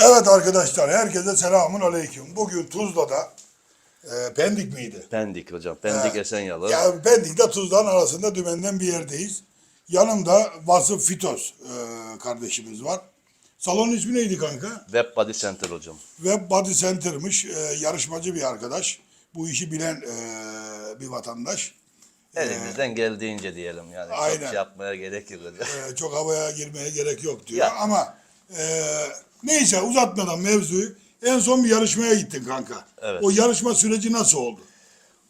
Evet arkadaşlar herkese selamun aleyküm. Bugün Tuzla'da e, Pendik miydi? Pendik hocam. Pendik Ha. Esenyalı. Ya Pendik'le Tuzla'nın arasında dümenden bir yerdeyiz. Yanımda Vasıf Fitos e, kardeşimiz var. Salonun ismi neydi kanka? Web Body Center hocam. Web Body Center'mış. E, yarışmacı bir arkadaş. Bu işi bilen e, bir vatandaş. Elimizden geldiğince diyelim yani. Aynen. Çok şey yapmaya gerek yok hocam. E, çok havaya girmeye gerek yok diyor. Ya. Ama e, neyse uzatmadan mevzuyu en son bir yarışmaya gittin kanka. Evet. O yarışma süreci nasıl oldu?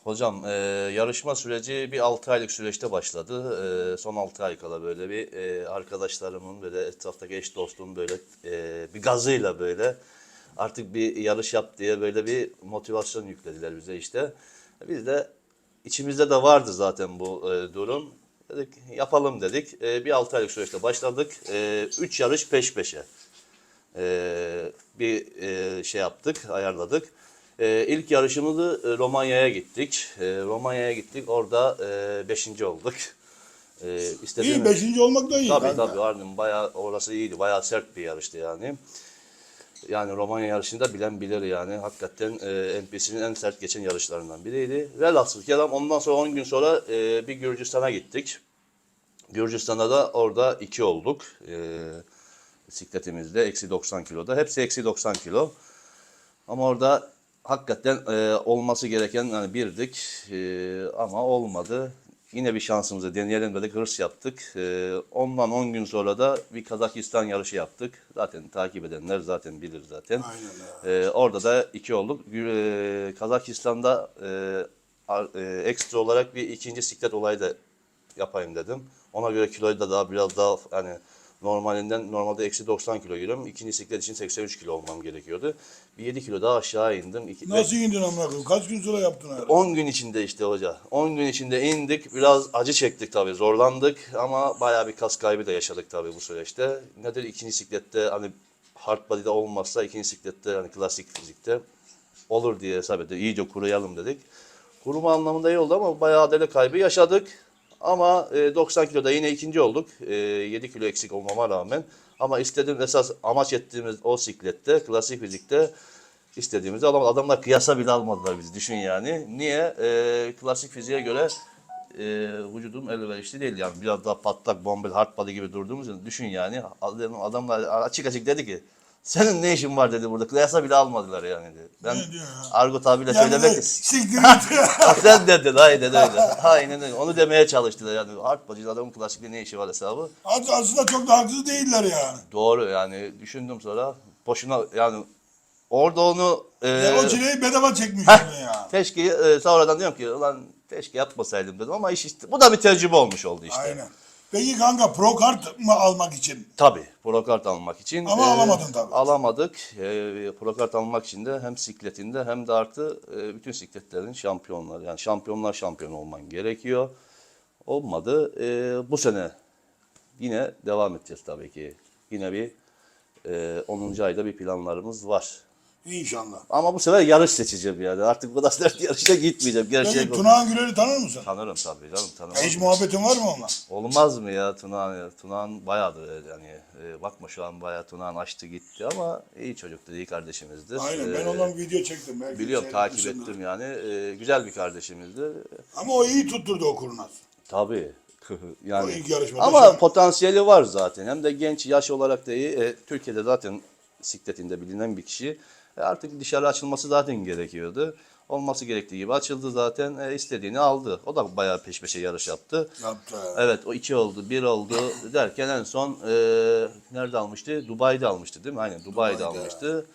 Hocam e, yarışma süreci bir 6 aylık süreçte başladı. E, son 6 ay kala böyle bir e, arkadaşlarımın böyle etraftaki eş dostum böyle e, bir gazıyla böyle artık bir yarış yap diye böyle bir motivasyon yüklediler bize işte. Biz de içimizde de vardı zaten bu e, durum. Dedik yapalım dedik. E, bir 6 aylık süreçte başladık. 3 yarış peş peşe. Ee, bir e, şey yaptık, ayarladık. Ee, ilk yarışımızı e, Romanya'ya gittik. Ee, Romanya'ya gittik, orada e, beşinci olduk. İyi istediğimiz- beşinci olmak da iyi. Tabii kanka. tabii harbiden bayağı orası iyiydi. Bayağı sert bir yarıştı yani. Yani Romanya yarışında bilen bilir yani. Hakikaten e, NPC'nin en sert geçen yarışlarından biriydi. Velhasıl kelam ondan sonra 10 gün sonra e, bir Gürcistan'a gittik. Gürcistan'da da orada iki olduk. E, bisikletimizde eksi 90 kiloda. Hepsi eksi 90 kilo. Ama orada hakikaten e, olması gereken yani birdik e, ama olmadı. Yine bir şansımızı deneyelim dedik, hırs yaptık. E, ondan 10 gün sonra da bir Kazakistan yarışı yaptık. Zaten takip edenler zaten bilir zaten. Aynen E, orada da iki olduk. E, Kazakistan'da e, e, ekstra olarak bir ikinci siklet olayı da yapayım dedim. Ona göre kiloyu da daha biraz daha hani normalinden normalde eksi 90 kilo giriyorum. İkinci siklet için 83 kilo olmam gerekiyordu. Bir 7 kilo daha aşağı indim. İki, Nasıl indin amına koyayım? Kaç gün sonra yaptın öyle? 10 gün içinde işte hoca. 10 gün içinde indik. Biraz acı çektik tabii. Zorlandık ama bayağı bir kas kaybı da yaşadık tabii bu süreçte. Nedir ikinci siklette hani hard body'de olmazsa ikinci siklette hani klasik fizikte olur diye hesap ettik. İyice kuruyalım dedik. Kuruma anlamında iyi oldu ama bayağı adele kaybı yaşadık. Ama e, 90 kiloda yine ikinci olduk. E, 7 kilo eksik olmama rağmen. Ama istediğim esas amaç ettiğimiz o siklette, klasik fizikte istediğimizi alamadık. Adamlar kıyasa bile almadılar bizi düşün yani. Niye? E, klasik fiziğe göre e, vücudum elverişli değil yani. Biraz daha patlak, bombel, hard body gibi durduğumuz için düşün yani. Adam- Adamlar açık açık dedi ki senin ne işin var dedi burada. Kıyasa bile almadılar yani dedi. Ben Ne diyor ya? argo tabirle Yani söylemek de siktir git. sen dedin aynen öyle. Aynen öyle. Onu demeye çalıştılar yani. Body'de adamın klasikte ne işi var hesabı. As- Aslında çok da haksız değiller yani. Doğru yani düşündüm sonra boşuna yani orada onu e, Ya o çileyi bedava çekmiş oldun ya. keşke e, sonradan diyorum ki ulan keşke yapmasaydım dedim ama iş işte bu da bir tecrübe olmuş oldu işte. Aynen. Peki kanka pro kart mı almak için? Tabii prokart almak için. Ama alamadın tabii. Alamadık. E, prokart almak için de hem sikletinde hem de artı e, bütün sikletlerin şampiyonları. Yani şampiyonlar şampiyon olman gerekiyor. Olmadı. E, bu sene yine devam edeceğiz tabii ki. Yine bir e, 10. ayda bir planlarımız var. İnşallah. Ama bu sefer yarış seçeceğim yani. Artık bu da dert yarışa gitmeyeceğim. Gerçek Peki o. Tunağan Güler'i tanır mısın? Tanırım tabii canım tanımam. Hiç muhabbetin var mı onunla? Olmaz mı ya Tunağan ya? Tunağan bayağıdır yani. E, bakma şu an bayağı Tunağan açtı gitti ama iyi çocuktu, iyi kardeşimizdir. Aynen ben E, ondan video çektim. Belki Biliyorum takip seyretmişsindir. ettim yani. E, güzel bir kardeşimizdir. Ama o iyi tutturdu o kurnaz. Tabii. O yani ilk yarışmada ama şampiyon. potansiyeli var zaten. Hem de genç yaş olarak da iyi. E, Türkiye'de zaten sikletinde bilinen bir kişi. E, artık dışarı açılması zaten gerekiyordu. Olması gerektiği gibi açıldı zaten. E, istediğini aldı. O da bayağı peş peşe yarış yaptı. Yaptı. Evet o iki oldu, bir oldu derken en son e, nerede almıştı? Dubai'de almıştı değil mi? Aynen Dubai'de, Dubai'de. almıştı.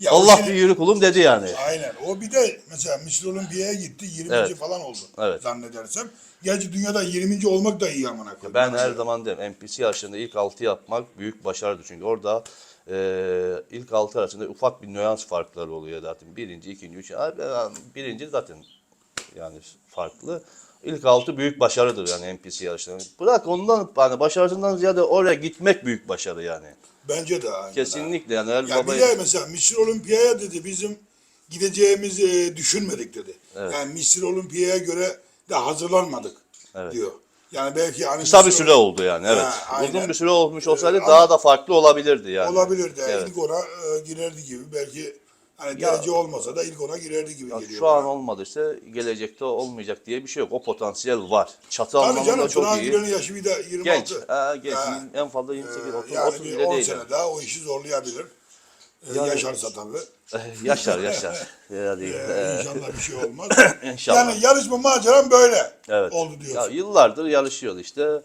Ya Allah bir yürü kulum dedi yani. Aynen. O bir de mesela Mr. Olympia'ya gitti. 20. Evet. falan oldu. Evet. Zannedersem. Gerçi dünyada 20. olmak da iyi amına koyayım. Ben her zaman derim NPC yarışlarında ilk altı yapmak büyük başarıdır. Çünkü orada e, ilk altı arasında ufak bir nüans farkları oluyor zaten. Birinci, ikinci, üçüncü. Yani Birinci zaten yani farklı. İlk altı büyük başarıdır yani NPC yarışlarında. Bırak ondan hani başarısından ziyade oraya gitmek büyük başarı yani. Bence de aynen. Kesinlikle yani her Ya baba bir de mesela Mr. Olympia'ya dedi bizim gideceğimizi e, düşünmedik dedi. Evet. Yani Mr. Olympia'ya göre de hazırlanmadık Evet. diyor. Yani belki hani Kısa bir süre oldu yani evet. Ha, aynen. Uzun bir süre olmuş olsaydı Ee, daha da farklı olabilirdi yani. olabilirdi. Evet. İlk ona e, girerdi gibi. Belki hani Ya- olmasa da ilk ona girerdi gibi Ya geliyor. şu an bana. olmadıysa gelecekte olmayacak diye bir şey yok. O potansiyel var. Çatı Tabii anlamında canım çok Turan iyi. Güler'in yaşı bir de 26. Genç. Ha, genç. Ha. En fazla 28, Ee, 30, yani 30 bir bile 10 değil. sene daha o işi zorlayabilir. Ee, Yani- yaşarsa tabii. yaşar yaşar. Yani, Ee, inşallah bir şey olmaz. İnşallah. Yani yarışma maceram böyle Evet. oldu Ya diyorsun. yıllardır yarışıyoruz işte.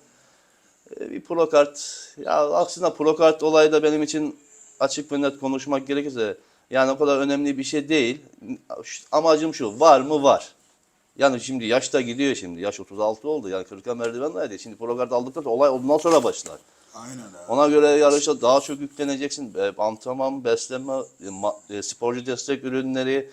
Ee, Bir pro kart. Ya aslında pro kart olayı da benim için açık ve net konuşmak gerekirse yani o kadar önemli bir şey değil. Amacım şu. Var mı? Var. Yani şimdi yaş da gidiyor şimdi. Yaş 36 oldu. Yani 40'a merdiven verdi. Şimdi pro kart aldıktan sonra olay ondan sonra başlar. Aynen ha. Ona göre yarışa daha çok yükleneceksin. E, antrenman, beslenme, e, ma- e, sporcu destek ürünleri,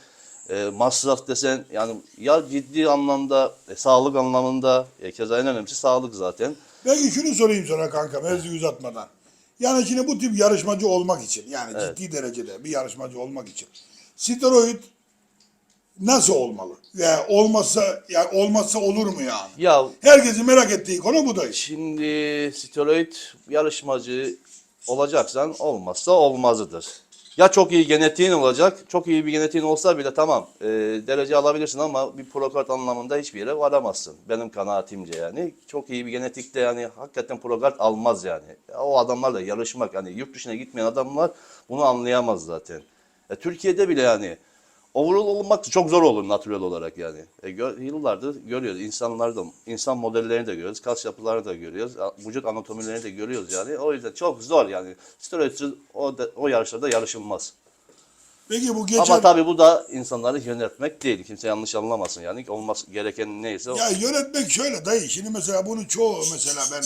e, masraf desen yani ya ciddi anlamda, e, sağlık anlamında, e, keza en önemlisi sağlık zaten. Peki şunu sorayım sana kanka mevzuyu uzatmadan. Yani şimdi bu tip yarışmacı olmak için yani ciddi derecede bir yarışmacı olmak için steroid nasıl olmalı? Veya olmazsa yani olmazsa olur mu yani? Ya Herkesin merak ettiği konu bu da. şimdi steroid yarışmacı olacaksan olmazsa olmazıdır. Ya çok iyi genetiğin olacak, çok iyi bir genetiğin olsa bile tamam e, derece alabilirsin ama bir pro kart anlamında hiçbir yere varamazsın. Benim kanaatimce yani. Çok iyi bir genetikte yani hakikaten pro kart almaz yani. Ya o adamlarla yarışmak hani yurt dışına gitmeyen adamlar bunu anlayamaz zaten. E, Türkiye'de bile yani overall olmak çok zor olur natural olarak yani. E, gö- yıllardır görüyoruz. insanları da, insan modellerini de görüyoruz. Kas yapılarını da görüyoruz. Vücut anatomilerini de görüyoruz yani. O yüzden çok zor yani. Steroidsiz o, da- o yarışlarda yarışılmaz. Peki bu geçen Ama tabii bu da insanları yönetmek değil. Kimse yanlış anlamasın yani. Olması gereken neyse o. ya yönetmek şöyle dayı. Şimdi mesela bunu çoğu mesela ben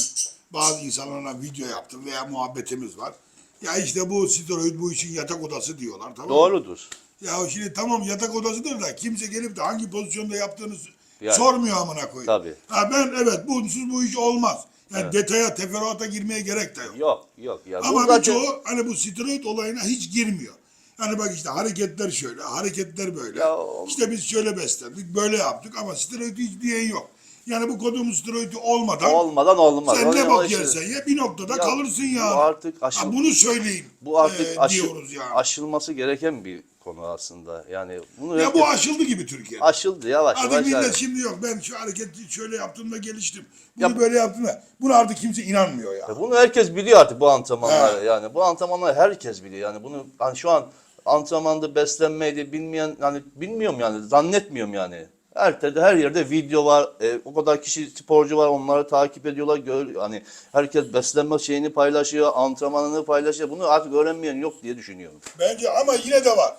bazı insanlarla video yaptım veya muhabbetimiz var. Ya işte bu steroid bu için yatak odası diyorlar tamam mı? Doğrudur. Ya şimdi tamam yatak odasıdır da kimse gelip de hangi pozisyonda yaptığını Yani. sormuyor amına koyayım. Tabii. Ha ben evet bunsuz bu iş olmaz. Yani detaya, teferruata girmeye gerek de yok. Yok yok. Ya. Bu Ama zaten- birçoğu hani bu steroid olayına hiç girmiyor. Hani bak işte hareketler şöyle, hareketler böyle. Ya o- İşte biz şöyle beslendik, böyle yaptık ama steroid hiç diyen yok. Yani bu kodumuz steroidi olmadan olmadan olmaz. sen ne işte- yersen ye bir noktada Ya kalırsın bu ya. artık aşıl- Ha, bunu söyleyin Bu artık e, aşı- diyoruz yani. aşılması gereken bir konu aslında. Yani bunu ya herkes- bu aşıldı gibi Türkiye'de. aşıldı yavaş Artık yavaş. millet yani. şimdi yok ben şu hareketi şöyle yaptığımda geliştim. Bunu Ya- böyle yaptığımda. Buna artık kimse inanmıyor ya. Ya Bunu herkes biliyor artık bu antrenmanları He. yani. Bu antrenmanları herkes biliyor yani. Bunu hani şu an antrenmanda beslenmeydi bilmeyen hani bilmiyorum yani zannetmiyorum yani. Her yerde, her yerde video var. e, o kadar kişi sporcu var. Onları takip ediyorlar. Gör, hani herkes beslenme şeyini paylaşıyor, antrenmanını paylaşıyor. Bunu artık öğrenmeyen yok diye düşünüyorum. Bence ama yine de var.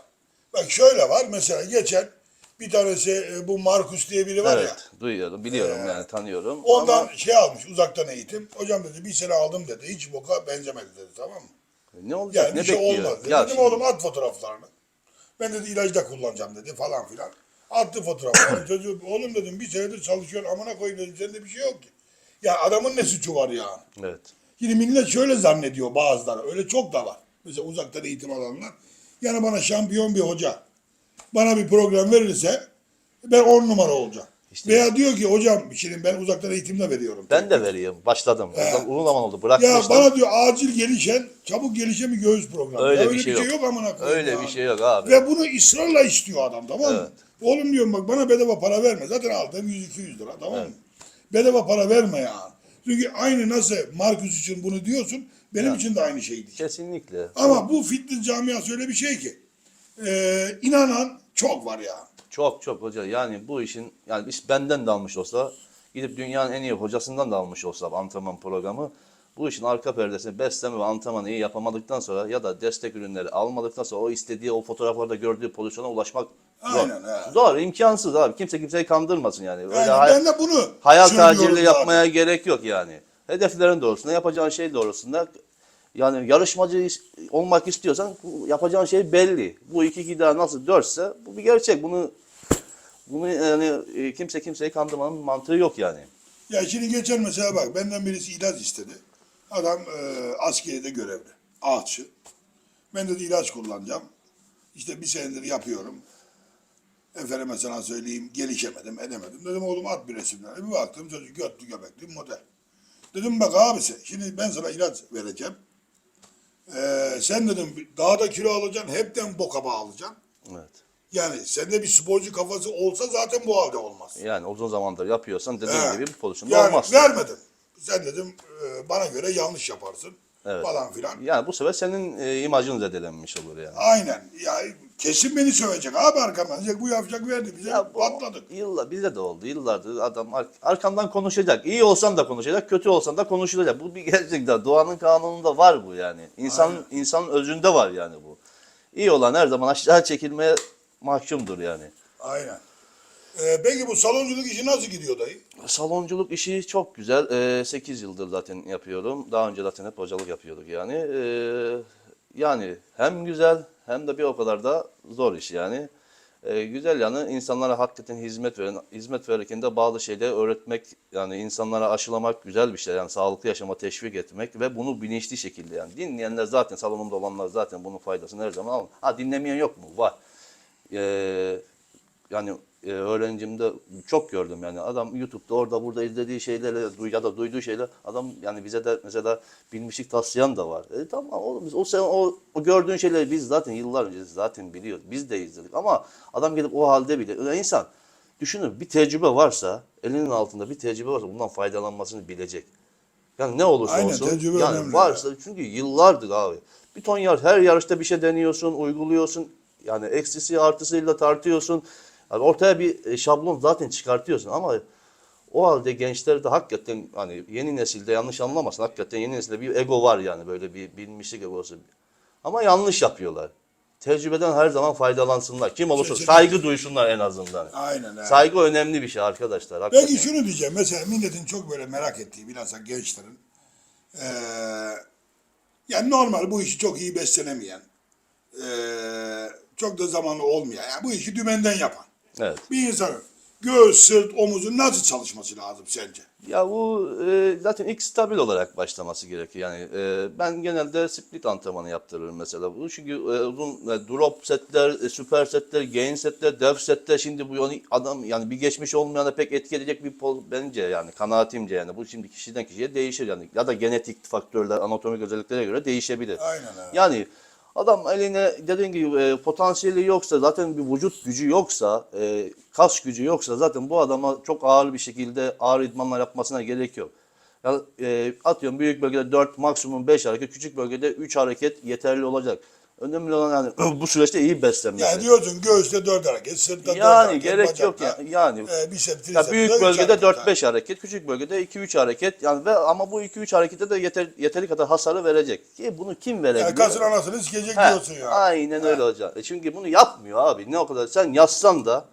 Bak şöyle var mesela geçen bir tanesi e, bu Markus diye biri var ya. evet, duyuyorum, biliyorum yani tanıyorum. Ondan Ama şey almış uzaktan eğitim. Hocam dedi bir sene aldım dedi. Hiç boka benzemedi dedi tamam mı? ne olacak? Yani ne bir şey bekliyor? olmaz dedi. Ya Dedim şimdi- oğlum at fotoğraflarını. Ben dedi ilacda kullanacağım dedi falan filan. Attı fotoğraflarını. Çocuğu oğlum dedim bir senedir çalışıyorsun amına koyayım dedim. Sende bir şey yok ki. Ya adamın ne suçu var ya? Evet. Şimdi millet şöyle zannediyor bazıları. Öyle çok da var. Mesela uzaktan eğitim alanlar. Yani bana şampiyon bir hoca bana bir program verirse ben on numara olacağım. İşte- Veya diyor ki hocam şimdi ben uzaktan eğitimde veriyorum. Ben de vereyim. Başladım. He. Uzun zaman oldu. Ya Bırakmıştım. bana diyor acil gelişen, çabuk gelişen bir göğüs programı. Öyle Ya bir şey yok. amına koyayım Öyle ya. bir şey yok abi. Ve bunu ısrarla istiyor adam tamam mı? Evet. Oğlum diyorum bak bana bedava para verme. Zaten aldığım 100-200 lira tamam mı? Bedava para verme ya. Çünkü aynı nasıl Markus için bunu diyorsun benim Ya. için de aynı şeydi. Kesinlikle. Ama bu fitness camiası öyle bir şey ki e, inanan çok var ya. Çok çok hoca yani bu işin yani iş benden de almış olsa gidip dünyanın en iyi hocasından da almış olsa antrenman programı bu işin arka perdesini besleme ve antrenmanı iyi yapamadıktan sonra ya da destek ürünleri almadıktan sonra o istediği o fotoğraflarda gördüğü pozisyona ulaşmak zor. Aynen, he. Zor, imkansız abi. Kimse kimseyi kandırmasın yani. Öyle Yani hay- ben de bunu hayal tacirliği yapmaya gerek yok yani. Hedeflerin doğrusunda yapacağın şey doğrusunda yani yarışmacı olmak istiyorsan yapacağın şey belli. Bu iki gida nasıl dörtse bu bir gerçek. Bunu bunu yani e, kimse kimseyi kandırmanın mantığı yok yani. Ya şimdi geçen mesela bak benden birisi ilaç istedi. Adam e, askeride görevli. Ağaççı. Ben dedi ilaç kullanacağım. İşte bir senedir yapıyorum. Efendim mesela söyleyeyim gelişemedim edemedim. Dedim oğlum at bir resimler. Bir baktım çocuk götlü göbekli model. Dedim bak abisi şimdi ben sana ilaç vereceğim. Ee, sen dedim daha da kilo alacaksın. Hepten boka bağlayacaksın. Evet. Yani sende bir sporcu kafası olsa zaten bu halde olmaz. Yani uzun zamandır yapıyorsan dediğin He. gibi bu pozisyonda yani olmaz. vermedim. Sen dedim e, bana göre yanlış yaparsın. Evet. Falan filan. Yani bu sefer senin e, imajın zedelenmiş olur yani. Aynen. Ya kesin beni sövecek abi arkamdan. Diyecek bu yapacak verdi bize. Ya bu patladık. Yıllar, bizde de oldu. Yıllardır adam ar- arkamdan konuşacak. İyi olsan da konuşacak, kötü olsan da konuşulacak. Bu bir gerçekten doğanın kanununda var bu yani. İnsan Aynen. insanın özünde var yani bu. İyi olan her zaman aşağı çekilmeye mahkumdur yani. Aynen. Ee, peki bu salonculuk işi nasıl gidiyor dayı? Salonculuk işi çok güzel. 8 yıldır zaten yapıyorum. Daha önce zaten hep hocalık yapıyorduk yani. Ee, yani hem güzel hem de bir o kadar da zor iş yani. Ee, güzel yanı insanlara hakikaten hizmet veren, hizmet verirken de bazı şeyleri öğretmek, yani insanlara aşılamak güzel bir şey. Yani sağlıklı yaşama teşvik etmek ve bunu bilinçli şekilde yani. Dinleyenler zaten, salonumda olanlar zaten bunun faydasını her zaman alın. Ha dinlemeyen yok mu? Var. Ee, yani e, öğrencimde çok gördüm yani adam YouTube'da orada burada izlediği şeyleri duy- ya da duyduğu şeyler adam yani bize de mesela bilmişlik taslayan da var. E, tamam oğlum biz o sen o, o gördüğün şeyleri biz zaten yıllar önce zaten biliyoruz. Biz de izledik ama adam gelip o halde bile öyle insan düşünün bir tecrübe varsa elinin altında bir tecrübe varsa bundan faydalanmasını bilecek. Yani ne olursa Aynen, olsun. tecrübe yani önemli. varsa çünkü yıllardır abi. Bir ton yar her yarışta bir şey deniyorsun, uyguluyorsun. Yani eksisi artısıyla tartıyorsun. Yani ortaya bir e, şablon zaten çıkartıyorsun ama o halde gençlerde hakikaten hani yeni nesilde yanlış anlamasın hakikaten yeni nesilde bir ego var yani böyle bir bilmişlik egosu. Ama yanlış yapıyorlar. Tecrübeden her zaman faydalansınlar. Kim olursa Kesinlikle. saygı duysunlar en azından. Aynen. evet. Saygı önemli bir şey arkadaşlar. Hakikaten. Peki şunu diyeceğim. Mesela milletin çok böyle merak ettiği bilhassa gençlerin eee yani normal bu işi çok iyi beslenemeyen eee, çok da zamanlı olmayan yani bu işi dümenden yapan Evet. bir insanın göğüs, sırt, omuzun nasıl çalışması lazım sence? Ya bu e, zaten ilk stabil olarak başlaması gerekiyor. Yani e, ben genelde split antrenmanı yaptırırım mesela bunu. Çünkü e, uzun e, drop setler, e, süper setler, gain setler, dev setler şimdi bu yani adam yani bir geçmiş olmayana pek etki edecek bir pol bence yani kanaatimce yani bu şimdi kişiden kişiye değişir yani ya da genetik faktörler, anatomik özelliklere göre değişebilir. Aynen evet. Yani adam eline dediğin gibi e, potansiyeli yoksa zaten bir vücut gücü yoksa e, kas gücü yoksa zaten bu adama çok ağır bir şekilde ağır idmanlar yapmasına gerek yok. Ya, e, atıyorum büyük bölgede 4 maksimum 5 hareket küçük bölgede 3 hareket yeterli olacak. Önemli olan yani bu süreçte iyi beslenmesi. Yani diyorsun göğüste dört hareket, sırtta dört Yani hareket, gerek yok bacakta, yani. yani. eee, bir set, Ya büyük bölgede hareket, ha. 4-5 hareket, küçük bölgede 2-3 hareket. Yani ve ama bu 2-3 harekete de yeter, yeteri kadar hasarı verecek. Ki bunu kim verebiliyor? Yani kasın anasını sikecek He, diyorsun ya. Aynen öyle hocam. E çünkü bunu yapmıyor abi. Ne o kadar sen yazsan da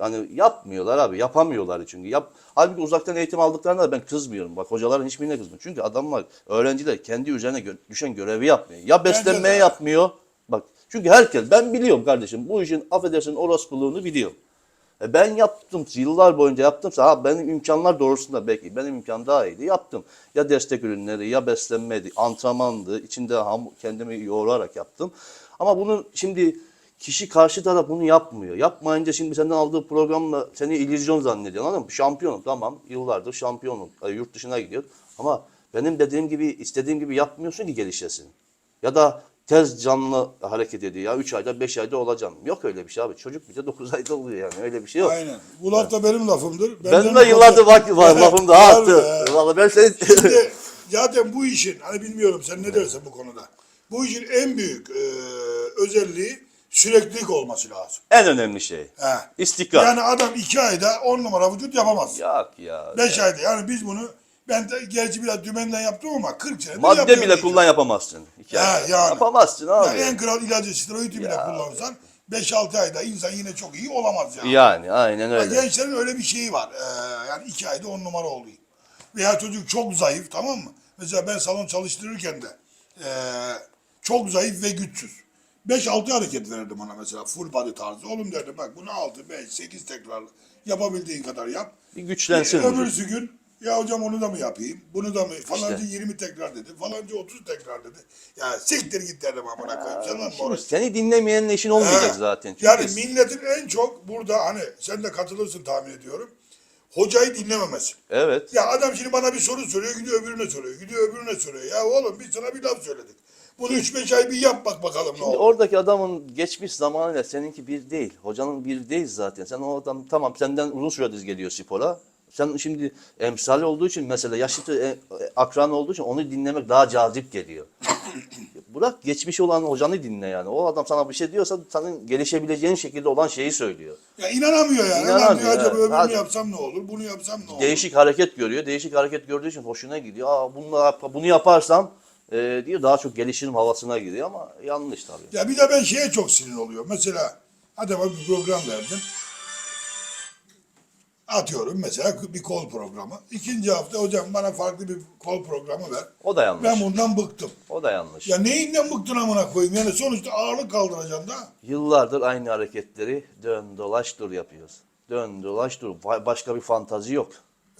yani yapmıyorlar abi. Yapamıyorlar çünkü. Yap halbuki uzaktan eğitim aldıklarında da ben kızmıyorum. Bak hocaların hiçbirine kızmıyorum. Çünkü adamlar öğrenciler kendi üzerine gö- düşen görevi yapmıyor. Ya beslenmeye yapmıyor. Bak çünkü herkes ben biliyorum kardeşim bu işin affedersin orospuluğunu biliyorum. E ben yaptım yıllar boyunca yaptımsa ha benim imkanlar doğrusunda belki benim imkan daha iyiydi yaptım. Ya destek ürünleri ya beslenmeydi, antrenmandı, içinde ham, kendimi yoğurarak yaptım. Ama bunu şimdi kişi karşı taraf bunu yapmıyor. Yapmayınca şimdi senden aldığı programla seni illüzyon zannediyor anladın mı? Şampiyonum tamam yıllardır şampiyonum yurt dışına gidiyor ama benim dediğim gibi istediğim gibi yapmıyorsun ki gelişesin. Ya da tez canlı hareket ediyor ya 3 ayda 5 ayda olacağım. Yok öyle bir şey abi. Çocuk bize 9 ayda oluyor yani öyle bir şey yok. Aynen. Bu laf da benim lafımdır. Ben Benden de yıllardır bak var lafım da Var attı. Vallahi ben seni Şimdi zaten bu işin hani bilmiyorum sen ne dersin bu konuda. Bu işin en büyük e, özelliği süreklilik olması lazım. en önemli şey. He. İstikrar. Yani adam iki ayda on numara vücut yapamaz. Yok ya. Beş ayda yani biz bunu ben de gerçi biraz dümenden yaptım ama 40 senedir Madde bile kullan yapamazsın. Ayda. yani. Yapamazsın abi. Yani en kral ilacı steroidi bile kullansan 5-6 ayda insan yine çok iyi olamaz yani. Yani aynen öyle. Gençlerin öyle bir şeyi var. Ee, yani iki ayda on numara oluyor. Veya çocuk çok zayıf tamam mı? Mesela ben salon çalıştırırken de ee, çok zayıf ve güçsüz. 5-6 hareket verirdim ona mesela full body tarzı. Oğlum derdim bak bunu 6, 5, 8 tekrar yapabildiğin kadar yap. Bir güçlensin. Ee, vücut. öbürsü gün ya hocam onu da mı yapayım? Bunu da mı? Falanca 20 tekrar dedi. Falanca 30 tekrar dedi. Ya siktir git derdim amına koyayım. Sen lan seni dinlemeyenin işin olmayacak He. zaten. Çünkü Yani milletin en çok burada hani sen de katılırsın tahmin ediyorum. hocayı dinlememesi. Evet. Ya adam şimdi bana bir soru soruyor, gidiyor öbürüne soruyor, gidiyor öbürüne soruyor. Ya oğlum biz sana bir laf söyledik. Bunu 3-5 ay bir yap bak bakalım ne Şimdi olur. oradaki adamın geçmiş zamanıyla seninki bir değil. Hocanın bir değil zaten. Sen o adam tamam senden uzun süredir geliyor spora. Sen şimdi emsal olduğu için mesela yaşlı e, e, akran olduğu için onu dinlemek daha cazip geliyor. Bırak geçmiş olan hocanı dinle yani. O adam sana bir şey diyorsa senin gelişebileceğin şekilde olan şeyi söylüyor. Ya inanamıyor yani. İnanamıyor, Ulan diyor, acaba evet. öbürünü Hadi. yapsam ne olur, bunu yapsam ne olur. Değişik hareket görüyor. Değişik hareket gördüğü için hoşuna gidiyor. Aa bunu, yap- bunu yaparsam e, diyor daha çok gelişirim havasına giriyor ama yanlış tabii. Ya bir de ben şeye çok sinir oluyor. Mesela hadi bak bir program verdin. Atıyorum mesela bir kol programı. İkinci hafta hocam bana farklı bir kol programı ver. O da yanlış. Ben bundan bıktım. O da yanlış. Ya neyinden bıktın amına koyayım? Yani sonuçta ağırlık kaldıracaksın da. Yıllardır aynı hareketleri dön dolaş dur yapıyoruz. Dön dolaş dur. Başka bir fantazi yok.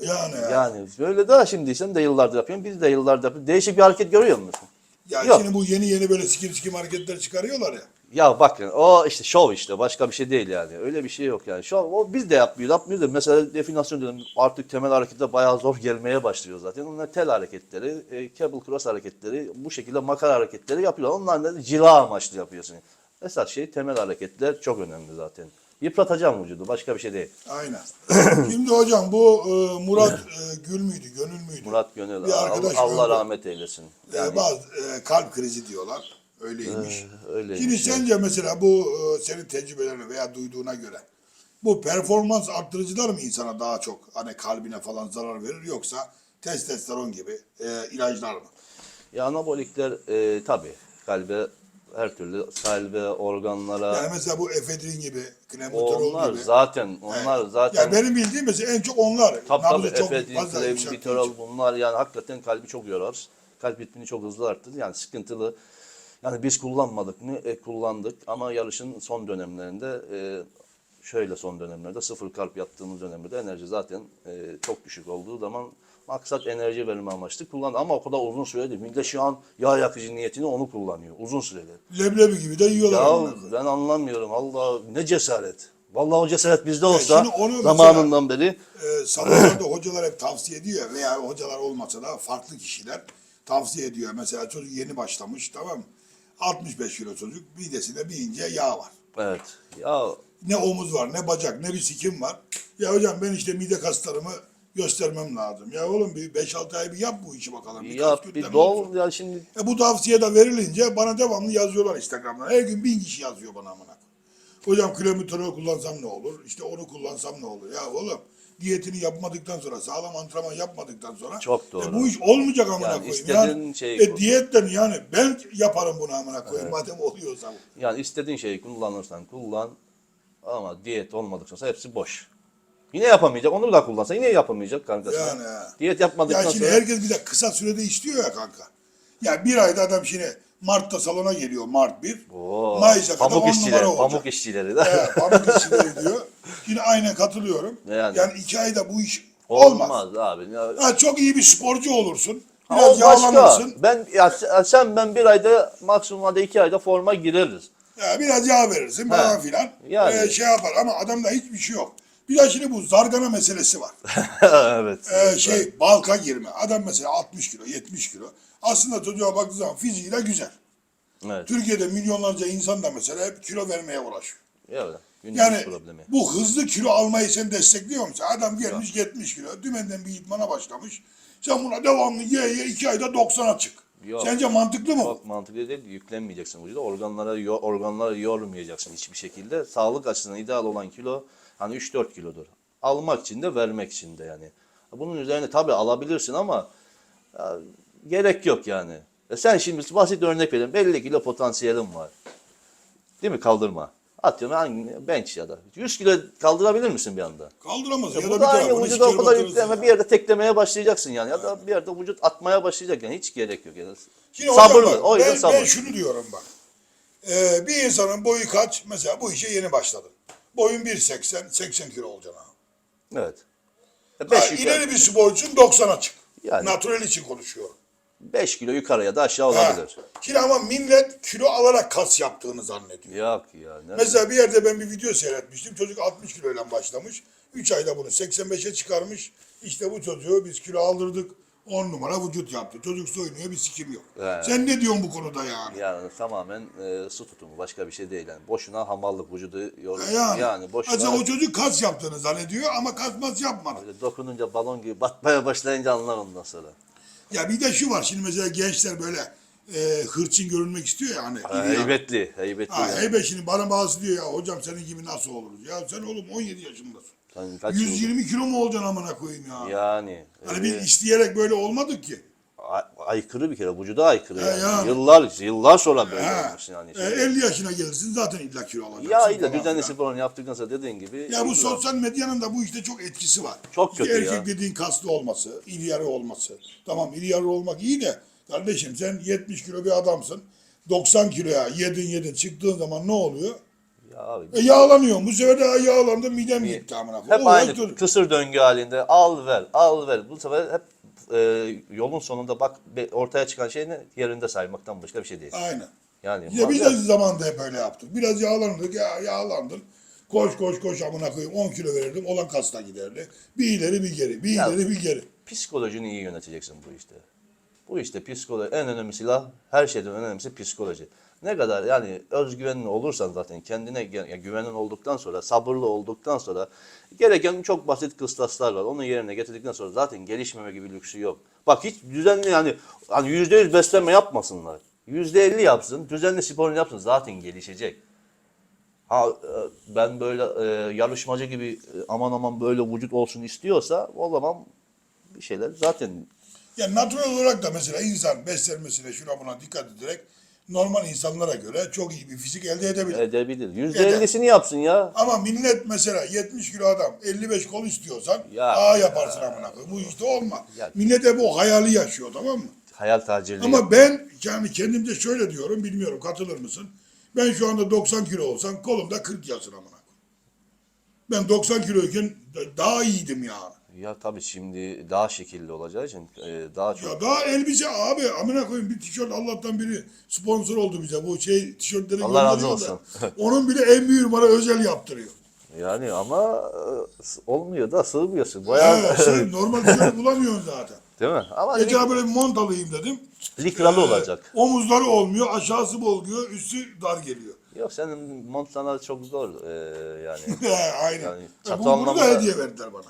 Yani ya. Yani böyle daha şimdi sen de yıllardır yapıyorsun. Biz de yıllardır yapıyoruz. Değişik bir hareket görüyor musun? Ya Yok. şimdi bu yeni yeni böyle sikim sikim hareketler çıkarıyorlar ya. Ya bakın o işte şov işte başka bir şey değil yani. Öyle bir şey yok yani. Şov o biz de yapmıyoruz. Yapmıyoruz da mesela definasyon diyorum artık temel hareketler bayağı zor gelmeye başlıyor zaten. Onlar tel hareketleri, e, cable cross hareketleri, bu şekilde makara hareketleri yapıyorlar. Onlar da cila amaçlı yapıyorsun. Esas şey temel hareketler çok önemli zaten. Yıpratacağım vücudu başka bir şey değil. Aynen. Şimdi hocam bu e, Murat e, Gül müydü, Gönül müydü? Murat Gönül Bir arkadaş Allah, Allah rahmet eylesin. E, bazı e, kalp krizi diyorlar. Öyleymiş. öyleymiş, Şimdi sence mesela bu e, senin tecrübelerine veya duyduğuna göre bu performans arttırıcılar mı insana daha çok hani kalbine falan zarar verir yoksa testosteron gibi e, ilaçlar mı? Ya anabolikler e, tabii kalbe her türlü kalbe, organlara Yani mesela bu efedrin gibi, klembuterol onlar gibi. zaten onlar Evet. zaten Ya benim bildiğim mesela en çok onlar. Tabii tabii efedrin, için. bunlar yani hakikaten kalbi çok yorar. Kalp ritmini çok hızlı arttırır. Yani sıkıntılı. Yani biz kullanmadık mı? E, kullandık ama yarışın son dönemlerinde e, şöyle son dönemlerde sıfır kalp yaptığımız dönemde enerji zaten e, çok düşük olduğu zaman maksat enerji verme amaçlı kullandı. Ama o kadar uzun süreli değil. Millet şu an yağ yakıcı niyetini onu kullanıyor. Uzun süreli. Leblebi gibi de yiyorlar. Ya koyayım. ben anlamıyorum. Allah ne cesaret. Vallahi o cesaret bizde olsa şimdi onu mesela- zamanından beri Ee, salonlarda hocalar hep tavsiye ediyor ya, veya hocalar olmasa da farklı kişiler tavsiye ediyor. Mesela çocuk yeni başlamış tamam mı? 65 kilo çocuk midesinde bir ince yağ var. evet. Ya Ne omuz var ne bacak ne bir sikim var. Ya hocam ben işte mide kaslarımı göstermem lazım. Ya oğlum bir 5-6 ay bir yap bu işi bakalım. Bir yap bir kütlem dol olsun. ya şimdi E bu tavsiye de verilince bana devamlı yazıyorlar Instagram'dan. Her gün bin kişi yazıyor bana amına. koyayım. Hocam kilometre kullansam ne olur? İşte onu kullansam ne olur? Ya oğlum diyetini yapmadıktan sonra, sağlam antrenman yapmadıktan sonra Çok doğru. E bu iş olmayacak amına Yani koyayım. istediğin Yani, şeyi e, diyetten yani ben yaparım bunu amına koyayım madem oluyorsa bu. yani istediğin şeyi kullanırsan kullan ama diyet olmadıkça sonra hepsi boş. Yine yapamayacak. Onu da kullansa yine yapamayacak kankası. Yani. Diyet yapmadıktan Ya şimdi sonra herkes bir de kısa sürede istiyor ya kanka. Ya bir ayda adam şimdi Mart'ta salona geliyor Mart 1. Oo, Mayıs'a kadar pamuk 10 işçileri, numara olacak. pamuk işçileri de. Evet, pamuk işçileri diyor. Yine aynen katılıyorum. Yani. Yani. iki ayda bu iş olmaz. Olmaz abi. Ya, Ha, çok iyi bir sporcu olursun. o Biraz başka. yağlanırsın. Ben ya sen ben bir ayda maksimum hadi iki ayda forma gireriz. Ya, biraz yağ verirsin falan filan. Yani. Ee, şey yapar ama adamda hiçbir şey yok. Bir de şimdi bu zargana meselesi var. evet. Ee, şey balka girme. Adam mesela 60 kilo, 70 kilo. Aslında çocuğa baktığı zaman fiziği de güzel. evet. Türkiye'de milyonlarca insan da mesela hep kilo vermeye uğraşıyor. Evet. Yani problemi. bu hızlı kilo almayı sen destekliyor musun? Adam gelmiş 70 kilo. Dümenden bir idmana başlamış. Sen buna devamlı ye ye 2 ayda 90'a çık. Yok. Sence mantıklı mı? Çok mantıklı değil. Yüklenmeyeceksin vücuda. Organlara, yo- organlara yormayacaksın hiçbir şekilde. Sağlık açısından ideal olan kilo hani 3-4 kilodur. Almak için de vermek için de yani. Bunun üzerine tabii alabilirsin ama ya, gerek yok yani. E sen şimdi basit örnek vereyim. 50 kilo potansiyelim var. Değil mi kaldırma? Atıyorum hangi bench ya da. 100 kilo kaldırabilir misin bir anda? Kaldıramaz. Ya, Ya da bu bir da aynı vücuda o kadar yükleme ya. bir yerde teklemeye başlayacaksın yani. Ya da bir yerde vücut atmaya başlayacak yani hiç gerek yok yani. Şimdi hocam Sabırlı. bak, o yüzden ben, sabır. ben şunu diyorum bak. Ee, bir insanın boyu kaç? Mesela bu işe yeni başladın. Boyun 1.80, 80 kilo olacaksın ha. Evet. E, Ha, 5 yukarı, ileri bir sporcusun 90'a çık. Yani. Natural için konuşuyorum. 5 kilo yukarıya da aşağı Ha. olabilir. Şimdi ama millet kilo alarak kas yaptığını zannediyor. Yok ya. Ne? Mesela bir yerde ben bir video seyretmiştim. Çocuk 60 kiloyla başlamış. 3 ayda bunu 85'e çıkarmış. İşte bu çocuğu biz kilo aldırdık. 10 numara vücut yaptı. Çocuk soyunuyor bir sikim yok. Evet. Sen ne diyorsun bu konuda yani? Yani tamamen e, su tutumu başka bir şey değil yani. Boşuna hamallık vücudu yor. Yani, Yani, boşuna Acaba o çocuk kas yaptığını zannediyor ama kas mas yapmadı. Dokununca balon gibi batmaya başlayınca anlar ondan sonra. Ya bir de şu var şimdi mesela gençler böyle e, hırçın görünmek istiyor ya hani. Ha, ya. heybetli, heybetli. Ha, yani. heybe şimdi bana bazısı diyor ya hocam senin gibi nasıl oluruz? Ya sen oğlum 17 yaşındasın. Sen kaç 120 kilo mu olacaksın amına koyayım ya? Yani. Hani e, biz isteyerek böyle olmadık ki. Ay- aykırı bir kere, vücuda aykırı. He, yani. yani. Yıllar, yıllar sonra böyle Ha, olmuş yani. e, 50 yaşına gelirsin zaten illa kilo alacaksın. ya ile falan düzenli filan. sporunu yaptıktan sonra dediğin gibi. Ya bu sosyal medyanın da bu işte çok etkisi var. Çok İşte kötü ya. erkek dediğin kaslı olması, iri yarı olması. Tamam iri yarı olmak iyi de kardeşim sen 70 kilo bir adamsın. 90 kiloya yedin yedin çıktığın zaman ne oluyor? Ya abi, E yağlanıyorsun. Bu sefer de yağlandı midem gitti amına hep koyayım. O aynı kısır döngü halinde al ver, al ver. Bu sefer hep e, yolun sonunda bak be- ortaya çıkan şey ne? Yerinde saymaktan başka bir şey değil. Aynen. Yani Ya biz de zamanında hep öyle yaptık. Biraz yağlandık, ya yağlandın. Koş koş koş amına koyayım 10 kilo verirdim. Olan kasla giderdi. Bir ileri bir geri, bir Ya- ileri bir geri. psikolojini iyi yöneteceksin bu işte. Bu işte psikoloji en önemli silah, her şeyden önemlisi psikoloji. Ne kadar yani özgüvenli olursan zaten kendine gü- yani güvenen olduktan sonra, sabırlı olduktan sonra gereken çok basit kıstaslar var. Onun yerine getirdikten sonra zaten gelişmeme gibi lüksü yok. Bak hiç düzenli yani hani yüzde yüz beslenme yapmasınlar. Yüzde elli yapsın, düzenli sporunu yapsın zaten gelişecek. Ha e, ben böyle e, yarışmacı gibi e, aman aman böyle vücut olsun istiyorsa o zaman bir şeyler zaten Yani natural olarak da mesela insan beslenmesine şuna buna dikkat ederek normal insanlara göre çok iyi bir fizik elde edebilir. edebilir. Yüzde ellisini yapsın ya. Ama millet mesela 70 kilo adam 55 kol istiyorsan Ya. A yaparsın amına koyayım. Bu işte olmaz. Ya. Millet hep o hayali yaşıyor tamam mı? Hayal tacirliği. Ama ben yani kendimce şöyle diyorum bilmiyorum katılır mısın? Ben şu anda 90 kilo olsam kolumda 40 yazın amına koyayım. Ben 90 kiloyken da- daha iyiydim yani. Ya tabii şimdi daha şekilli olacağı için e, daha çok Ya daha elbise abi amına koyayım bir tişört Allah'tan biri sponsor oldu bize. Bu şey tişörtleri Allah razı gönderiyor da, olsun. Onun bile en büyük numara özel yaptırıyor. yani ama e, olmuyor da sığmıyorsun. Bayağı Ha, sen normal tişört bulamıyorsun zaten. değil mi? Ama Gece lik, böyle bir mont alayım dedim. likralı Ee, olacak. Omuzları olmuyor, aşağısı oluyor, üstü dar geliyor. Yok senin mont sana çok zor e, yani. Aynen. Yani E, çatı bunu da anlamda- hediye verdiler bana.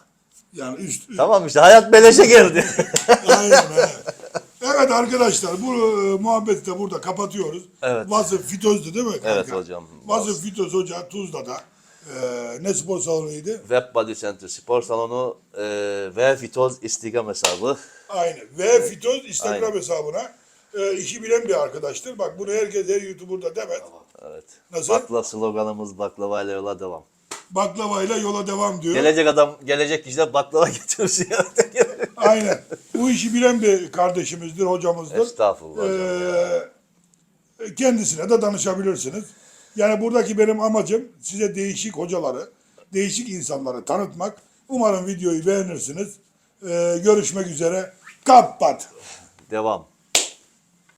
Yani üst, tamam işte hayat beleşe geldi. Aynen. he. Evet arkadaşlar bu e, muhabbeti de burada kapatıyoruz. Evet. Vasıf Fitoz'du değil mi kanka? Evet hocam. Vasıf Fitoz Hoca Tuzla'da. E, ne spor salonuydu? Web Body Center spor salonu e, ve Fitoz Instagram hesabı. Aynen. Ve Fitoz Instagram Aynen. hesabına e, işi bilen bir arkadaştır. Bak bunu herkes her YouTuber'da demez. Evet. Nasıl? Bakla sloganımız baklavayla yola devam. Baklavayla yola devam diyor. Gelecek adam, gelecek kişiler baklava getirsin ya. Aynen. Bu işi bilen bir kardeşimizdir, hocamızdır. Estağfurullah. Ee, kendisine de danışabilirsiniz. Yani buradaki benim amacım size değişik hocaları, değişik insanları tanıtmak. Umarım videoyu beğenirsiniz. Ee, görüşmek üzere. Kapat. Devam.